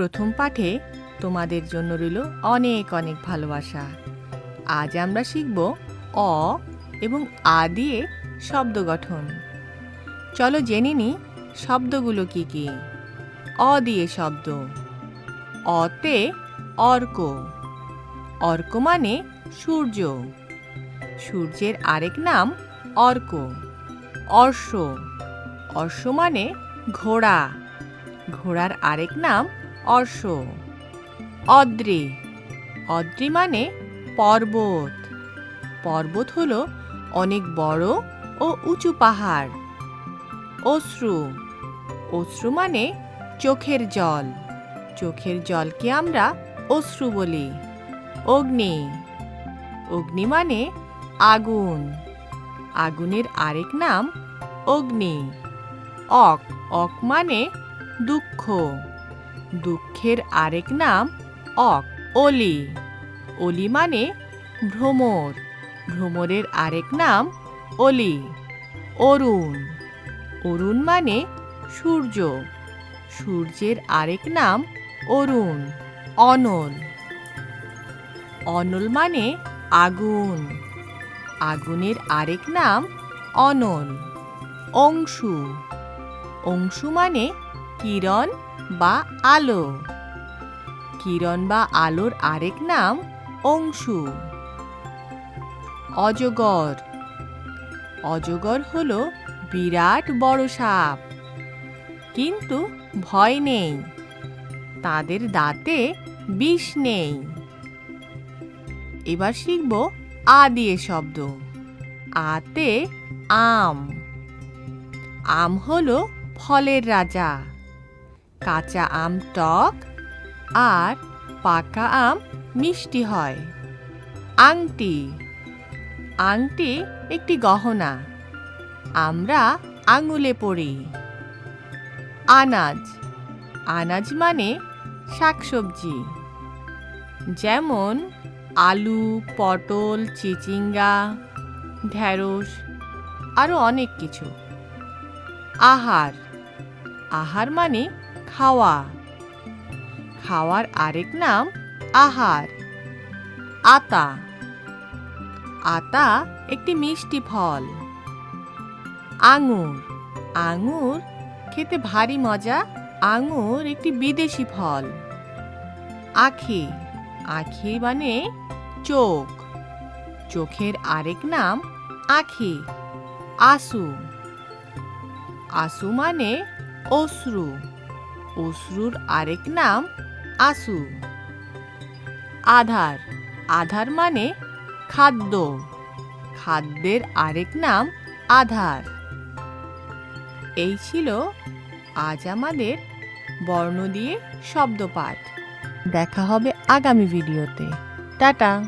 প্রথম পাঠে তোমাদের জন্য রইল অনেক অনেক ভালোবাসা। আজ আমরা শিখব অ এবং আ দিয়ে শব্দ গঠন। চলো জেনে নি শব্দগুলো কি কি। অ দিয়ে শব্দ। অতে অর্ক। অর্ক মানে সূর্য। সূর্যের আরেক নাম অর্ক। অর্শ। অর্শ মানে ঘোড়া। ঘোড়ার আরেক নাম অর্শ অদ্রি। অদ্রি মানে পর্বত। পর্বত হলো অনেক বড় ও উঁচু পাহাড়। অশ্রু। অশ্রু মানে চোখের জল। চোখের জলকে আমরা অশ্রু বলি। অগ্নি। অগ্নি মানে আগুন। আগুনের আরেক নাম অগ্নি। অক। অক মানে দুঃখ। দুঃখের আরেক নাম অক, অলি। অলি মানে ভ্রমর। ভ্রমরের আরেক নাম অলি, অরুণ। অরুণ মানে সূর্য। সূর্যের আরেক নাম অরুণ, অনল। অনল মানে আগুন। আগুনের আরেক নাম অনল, অংশু। অংশু মানে কিরণ বা আলো। কিরণ বা আলোর আরেক নাম অংশু। অজগর। অজগর হলো বিরাট বড় সাপ। কিন্তু ভয় নেই। তাদের দাঁতে বিষ নেই। এবার শিখব আ দিয়ে শব্দ। আতে আম। আম হলো ফলের রাজা। কাঁচা আম টক আর পাকা আম মিষ্টি হয়। আংটি। আংটি একটি গহনা। আমরা আঙুলে পড়ি আনাজ। আনাজ মানে শাকসবজি। যেমন আলু, পটল, চিচিঙ্গা ঢ্যাঁড়স আরও অনেক কিছু। আহার। আহার মানে খাওয়া। খাওয়ার আরেক নাম আহার। আতা। আতা একটি মিষ্টি ফল। আঙুর। আঙুর খেতে ভারী মজা। আঙুর একটি বিদেশি ফল। আখি। আখি মানে চোখ। চোখের আরেক নাম আখি। আসু। আসু মানে অশ্রু। অশ্রুর আরেক নাম আসু। আধার আধার মানে খাদ্য। খাদ্যের আরেক নাম আধার। এই ছিল আজ আমাদের বর্ণ দিয়ে শব্দপাঠ। দেখা হবে আগামী ভিডিওতে। টাটা।